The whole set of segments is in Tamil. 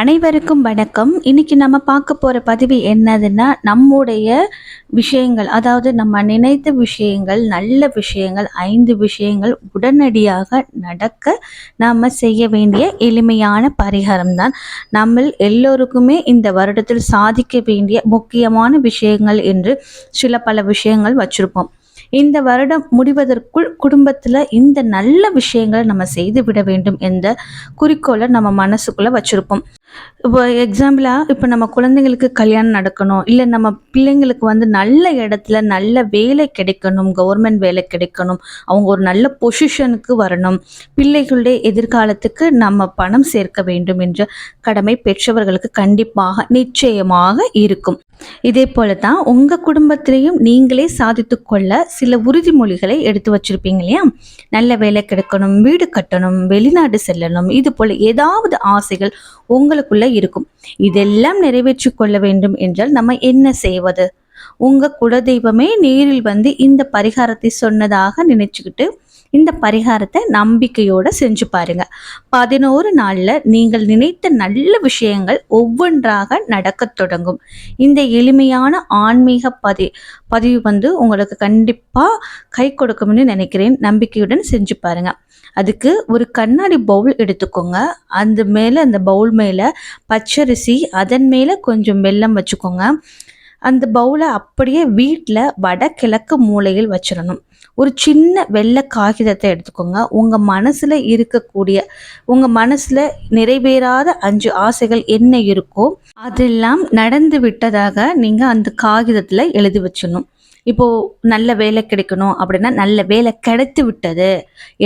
அனைவருக்கும் வணக்கம். இன்னைக்கு நம்ம பார்க்க போகிற பதிவு என்னதுன்னா நம்முடைய விஷயங்கள் அதாவது நம்ம நினைத்த விஷயங்கள் நல்ல விஷயங்கள் ஐந்து விஷயங்கள் உடனடியாக நடக்க நாம் செய்ய வேண்டிய எளிமையான பரிகாரம் தான் நம்ம எல்லோருக்குமே இந்த வருடத்தில் சாதிக்க வேண்டிய முக்கியமான விஷயங்கள் என்று சில பல விஷயங்கள் வச்சுருப்போம். இந்த வருடம் முடிவதற்குள் குடும்பத்தில் இந்த நல்ல விஷயங்களை நம்ம செய்து விட வேண்டும் என்ற குறிக்கோளை நம்ம மனசுக்குள்ளே வச்சுருப்போம். இப்போ எக்ஸாம்பிளாக இப்போ நம்ம குழந்தைங்களுக்கு கல்யாணம் நடக்கணும் இல்லை நம்ம பிள்ளைங்களுக்கு வந்து நல்ல இடத்துல நல்ல வேலை கிடைக்கணும் கவர்மெண்ட் வேலை கிடைக்கணும் அவங்க ஒரு நல்ல பொசிஷனுக்கு வரணும் பிள்ளைகளுடைய எதிர்காலத்துக்கு நம்ம பணம் சேர்க்க வேண்டும் என்ற கடமை பெற்றவர்களுக்கு கண்டிப்பாக நிச்சயமாக இருக்கும். இதே போல தான் உங்கள் குடும்பத்திலையும் நீங்களே சாதித்து கொள்ள சில உறுதிமொழிகளை எடுத்து வச்சிருப்பீங்க இல்லையா? நல்ல வேலை கிடைக்கணும் வீடு கட்டணும் வெளிநாடு செல்லணும் இது போல் ஏதாவது ஆசைகள் உங்களுக்கு உங்களுக்குள்ள இருக்கும். இதெல்லாம் நிறைவேற்றி கொள்ள வேண்டும் என்றால் நம்ம என்ன செய்வது? உங்கள் குலதெய்வமே நேரில் வந்து இந்த பரிகாரத்தை சொன்னதாக நினச்சிக்கிட்டு இந்த பரிகாரத்தை நம்பிக்கையோடு செஞ்சு பாருங்க. பதினோரு நாளில் நீங்கள் நினைத்த நல்ல விஷயங்கள் ஒவ்வொன்றாக நடக்கத் தொடங்கும். இந்த எளிமையான ஆன்மீக பதி பதிவு வந்து உங்களுக்கு கண்டிப்பாக கை கொடுக்கும்னு நினைக்கிறேன். நம்பிக்கையுடன் செஞ்சு பாருங்க. அதுக்கு ஒரு கண்ணாடி பவுல் எடுத்துக்கோங்க. அந்த மேலே அந்த பவுல் மேலே பச்சரிசி அதன் மேலே கொஞ்சம் வெல்லம் வச்சுக்கோங்க. அந்த பவுலை அப்படியே வீட்டில் வடகிழக்கு மூலையில் வச்சிடணும். ஒரு சின்ன வெள்ளை காகிதத்தை எடுத்துக்கோங்க. உங்கள் மனசில் இருக்கக்கூடிய உங்கள் மனசில் நிறைவேறாத அஞ்சு ஆசைகள் என்ன இருக்கோ அதெல்லாம் நடந்து விட்டதாக நீங்கள் அந்த காகிதத்தில் எழுதி வச்சிடணும். இப்போது நல்ல வேலை கிடைக்கணும் அப்படின்னா நல்ல வேலை கிடைத்து விட்டது.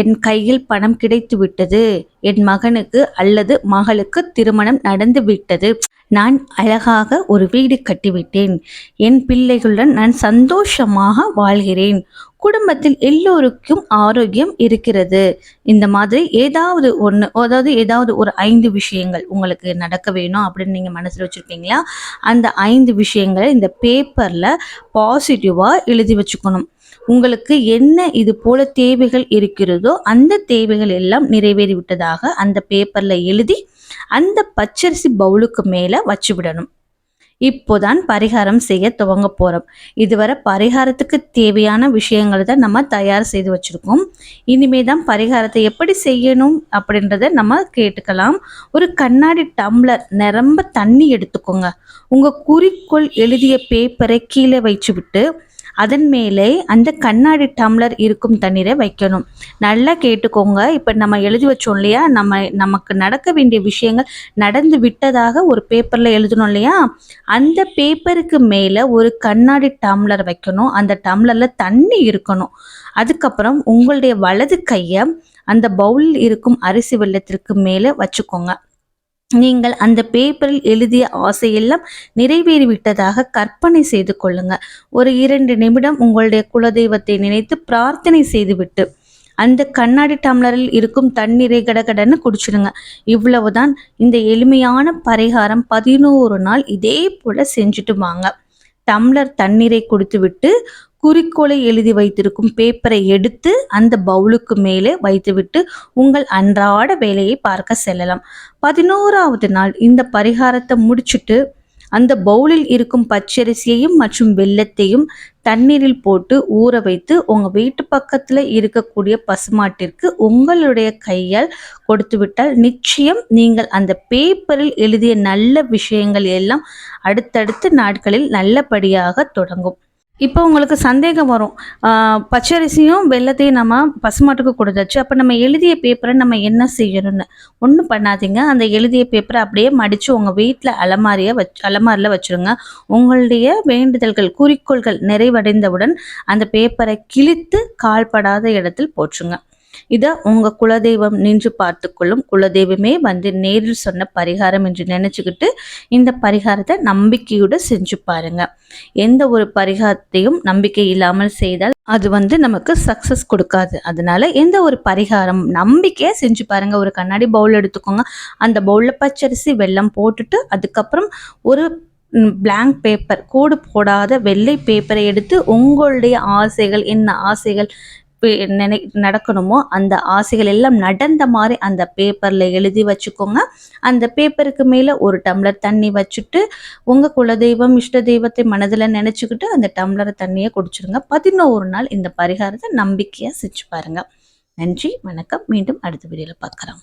என் கையில் பணம் கிடைத்து விட்டது. என் மகனுக்கு அல்லது மகளுக்கு திருமணம் நடந்து விட்டது. நான் அழகாக ஒரு வீடு கட்டிவிட்டேன். என் பிள்ளைகளுடன் நான் சந்தோஷமாக வாழ்கிறேன். குடும்பத்தில் எல்லோருக்கும் ஆரோக்கியம் இருக்கிறது. இந்த மாதிரி ஏதாவது ஒன்று அதாவது ஏதாவது ஒரு ஐந்து விஷயங்கள் உங்களுக்கு நடக்க வேணும் அப்படின்னு நீங்கள் மனசில் வச்சுருப்பீங்களா? அந்த ஐந்து விஷயங்களை இந்த பேப்பரில் பாசிட்டிவாக எழுதி வச்சுக்கணும். உங்களுக்கு என்ன இது போல தேவைகள் இருக்கிறதோ அந்த தேவைகள் எல்லாம் நிறைவேறி விட்டதாக அந்த பேப்பரில் எழுதி அந்த பச்சரிசி பவுலுக்கு மேலே வச்சு விடணும். இப்போதான் பரிகாரம் செய்ய துவங்க போகிறோம் இதுவரை பரிகாரத்துக்கு தேவையான விஷயங்களை தான் நம்ம தயார் செய்து வச்சுருக்கோம். இனிமே தான் பரிகாரத்தை எப்படி செய்யணும் அப்படின்றத நம்ம கேட்டுக்கலாம். ஒரு கண்ணாடி டம்ளர் நிரம்ப தண்ணி எடுத்துக்கோங்க. உங்கள் குறிக்கோள் எழுதிய பேப்பரை கீழே வச்சு விட்டு அதன் மேலே அந்த கண்ணாடி டம்ளர் இருக்கும் தண்ணீரை வைக்கணும். நல்லா கேட்டுக்கோங்க. இப்போ நம்ம எழுதி வச்சோம் இல்லையா? நம்ம நமக்கு நடக்க வேண்டிய விஷயங்கள் நடந்து விட்டதாக ஒரு பேப்பரில் எழுதணும் இல்லையா? அந்த பேப்பருக்கு மேலே ஒரு கண்ணாடி டம்ளர் வைக்கணும். அந்த டம்ளரில் தண்ணி இருக்கணும். அதுக்கப்புறம் உங்களுடைய வலது கையை அந்த பவுலில் இருக்கும் அரிசி வெள்ளத்திற்கு மேலே வச்சுக்கோங்க. நீங்கள் அந்த பேப்பரில் எழுதிய ஆசையெல்லாம் நிறைவேறிவிட்டதாக கற்பனை செய்து கொள்ளுங்க. ஒரு இரண்டு நிமிடம் உங்களுடைய குலதெய்வத்தை நினைத்து பிரார்த்தனை செய்துவிட்டு அந்த கண்ணாடி டம்ளரில் இருக்கும் தண்ணீரை கடகடன்னு குடிச்சிடுங்க. இவ்வளவுதான் இந்த எளிமையான பரிகாரம் பதினோரு நாள் இதே போல செஞ்சுட்டு வாங்க. டம்ளர் தண்ணீரை குடித்துவிட்டு குறிக்கோளை எழுதி வைத்திருக்கும் பேப்பரை எடுத்து அந்த பவுலுக்கு மேலே வைத்துவிட்டு உங்கள் அன்றாட வேலையை பார்க்க செல்லலாம். பதினோராவது நாள் இந்த பரிகாரத்தை முடிச்சுட்டு அந்த பவுலில் இருக்கும் பச்சரிசியையும் மற்றும் வெள்ளத்தையும் தண்ணீரில் போட்டு ஊற வைத்து உங்கள் வீட்டு பக்கத்தில் இருக்கக்கூடிய பசுமாட்டிற்கு உங்களுடைய கையால் கொடுத்துவிட்டால் நிச்சயம் நீங்கள் அந்த பேப்பரில் எழுதிய நல்ல விஷயங்கள் எல்லாம் அடுத்தடுத்த நாட்களில் நல்லபடியாக தொடங்கும். இப்போ உங்களுக்கு சந்தேகம் வரும். பச்சரிசியும் வெள்ளத்தையும் நம்ம பசுமாட்டுக்கு கொடுத்தாச்சு. அப்போ நம்ம எழுதிய பேப்பரை நம்ம என்ன செய்யணும்னு? ஒன்றும் பண்ணாதீங்க. அந்த எழுதிய பேப்பரை அப்படியே மடித்து உங்கள் வீட்டில் அலமாரியை வச் அலமாரியில் வச்சுருங்க. உங்களுடைய வேண்டுதல்கள் குறிக்கோள்கள் நிறைவடைந்தவுடன் அந்த பேப்பரை கிழித்து கால்படாத இடத்தில் போற்றுங்க. இதை உங்கள் குலதெய்வம் நின்று பார்த்துக்கொள்ளும். குலதெய்வமே வந்து நேரில் சொன்ன பரிகாரம் என்று நினச்சிக்கிட்டு இந்த பரிகாரத்தை நம்பிக்கையோடு செஞ்சு பாருங்க. எந்த ஒரு பரிகாரத்தையும் நம்பிக்கை இல்லாமல் செய்தால் அது வந்து நமக்கு சக்ஸஸ் கொடுக்காது. அதனால எந்த ஒரு பரிகாரம் நம்பிக்கையாக செஞ்சு பாருங்க. ஒரு கண்ணாடி பவுல் எடுத்துக்கோங்க. அந்த பவுலில் பச்சரிசி வெள்ளம் போட்டுட்டு அதுக்கப்புறம் ஒரு பிளாங்க் பேப்பர் கோடு போடாத வெள்ளை பேப்பரை எடுத்து உங்களுடைய ஆசைகள் என்ன ஆசைகள் நினை நடக்கணுமோ அந்த ஆசைகள் எல்லாம் நடந்த மாதிரி அந்த பேப்பரில் எழுதி வச்சுக்கோங்க. அந்த பேப்பருக்கு மேலே ஒரு டம்ளர் தண்ணி வச்சுட்டு உங்கள் குலதெய்வம் இஷ்ட தெய்வத்தை மனதில் நினச்சிக்கிட்டு அந்த டம்ளர் தண்ணியை குடிச்சிருங்க. பதினோரு நாள் இந்த பரிகாரத்தை நம்பிக்கையாக செஞ்சு பாருங்க. நன்றி வணக்கம். மீண்டும் அடுத்த வீடியோவில் பார்க்குறோம்